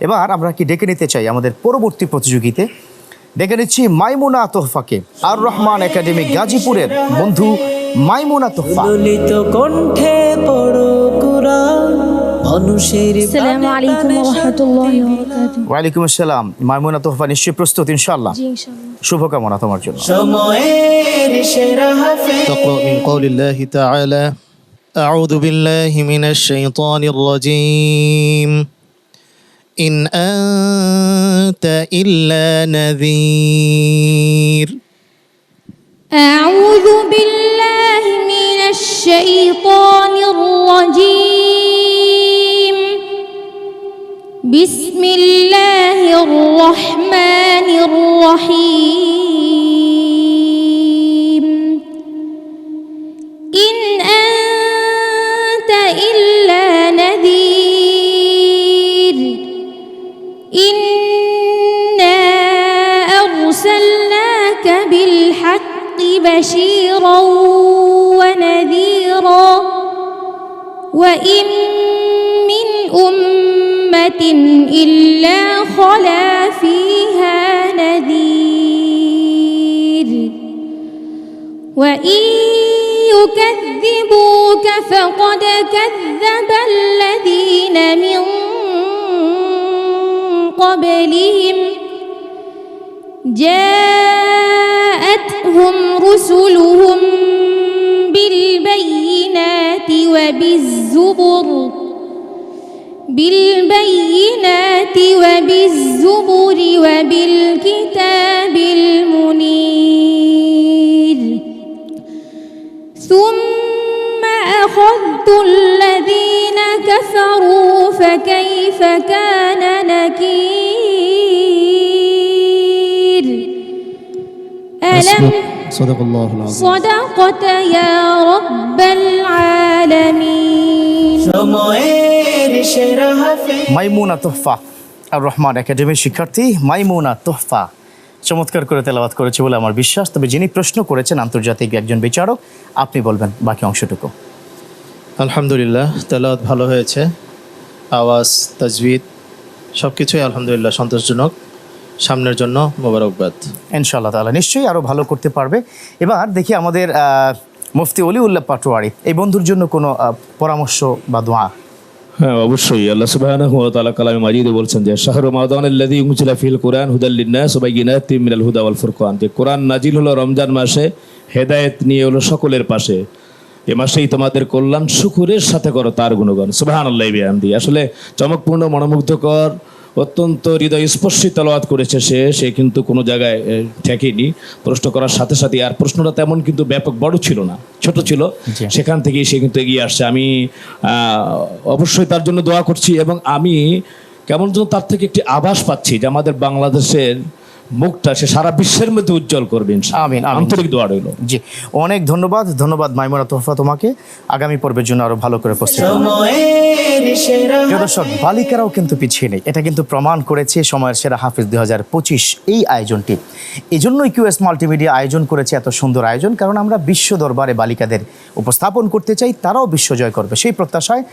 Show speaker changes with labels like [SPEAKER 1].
[SPEAKER 1] এবার আমরা কি ডেকে নিতে চাই আমাদের পরবর্তী প্রতিযোগীতে? ডেকে নিচ্ছি মাইমুনা তোহফাকে আর রহমান একাডেমি গাজীপুরের বন্ধু মাইমুনা তোহফা।
[SPEAKER 2] ললিত কণ্ঠে পড়ো কুরআন মানুষের
[SPEAKER 1] আসসালামু আসসালাম। মাইমুনা তোহফা নিশ্চয়ই প্রস্তুত ইনশাল্লাহ শুভকামনা তোমার জন্য।
[SPEAKER 2] সময়ের সেরা
[SPEAKER 3] তাআলা আউযু বিল্লাহি মিনাশ শাইতানির রাজীম। إن أنت إلا نذير.
[SPEAKER 4] أعوذ بالله من الشيطان الرجيم. بسم الله الرحمن الرحيم. بالحق بشيرا ونذيرا وإن من أمة إلا خلا فيها نذير وإن يكذبوك فقد كذب الذين من قبلهم جاءتهم رسلهم بالبينات وبالزبر بالبينات وبالزبر وبالكتاب المنير. ثم أخذت الذين كفروا فكيف كان نكير؟ ألم
[SPEAKER 3] صدق الله العظيم
[SPEAKER 4] صدقت يا رب العالمين
[SPEAKER 2] সময়ের সেরা হাফেজ
[SPEAKER 1] মাইমুনা তোহফা আর রহমান একাডেমির শিক্ষার্থী মাইমুনা তোহফা চমৎকার করে তেলাওয়াত করেছে বলে আমার বিশ্বাস তবে যিনি প্রশ্ন করেছেন আন্তর্জাতিক একজন বিচারক আপনি বলবেন বাকি অংশটুকু
[SPEAKER 3] আলহামদুলিল্লাহ তেলাওয়াত ভালো হয়েছে আওয়াজ তাজবিদ সব কিছুই আলহামদুলিল্লাহ সন্তোষজনক সামনের জন্য মোবারকবাদ।
[SPEAKER 1] ইনশাআল্লাহ তাআলা নিশ্চয়ই আরও ভালো করতে পারবে। এবার দেখি আমাদের মুফতি অলিউল্লাহ পাটোয়ারি এই বন্ধুর জন্য কোনো পরামর্শ বা দোয়া?
[SPEAKER 5] হ্যাঁ অবশ্যই। আল্লাহ সুবহানাহু ওয়া তাআলা কালামে মাজিদে বলছেন যে শাহরু রমাদান আল্লাযী উনজিলা ফিল কুরআন হুদাল লিন-নাস ওয়া বাইয়িনাতিম মিনাল হুদা ওয়াল ফুরকান। যে কোরআন নাজিল হলো রমজান মাসে হেদায়েত নিয়ে হলো সকলের পাশে। এ মাসেই তোমাদের কল্যাণ শুকুরের সাথে করো তার গুণগান। সুবহানাল্লাহি বিহামদি। আসলে চমকপূর্ণ মনোমুগ্ধকর অত্যন্ত হৃদয় স্পর্শী তালোয়াত করেছে সে সে কিন্তু কোনো জায়গায় ঠেকেনি। প্রশ্ন করার সাথে সাথে আর প্রশ্নটা তেমন কিন্তু ব্যাপক বড় ছিল না ছোট ছিল। সেখান থেকেই সে কিন্তু এগিয়ে আসছে। আমি অবশ্যই তার জন্য দোয়া করছি এবং আমি কেমন যেন তার থেকে একটি আভাস পাচ্ছি যে আমাদের বাংলাদেশের মুখটা সে সারা বিশ্বের মধ্যে উজ্জ্বল করবেন ইনশাআল্লাহ।
[SPEAKER 1] আমিন, আমিন।
[SPEAKER 5] আন্তরিক দোয়া রইল।
[SPEAKER 1] জি অনেক ধন্যবাদ। ধন্যবাদ মাইমুনা তোহফা তোমাকে। আগামী পর্বের জন্য আরও ভালো করে প্রস্তুত দর্শক বালিকারাও কিন্তু পিছিয়ে নেই। এটা কিন্তু প্রমাণ করেছে সময়ের সেরা হাফিজ দুই হাজার পঁচিশ এই আয়োজনটি। এই জন্যই কিউএস মাল্টিমিডিয়া আয়োজন করেছে এত সুন্দর আয়োজন কারণ আমরা বিশ্ব দরবারে বালিকাদের উপস্থাপন করতে চাই তারাও বিশ্ব জয় করবে। সেই প্রত্যাশায়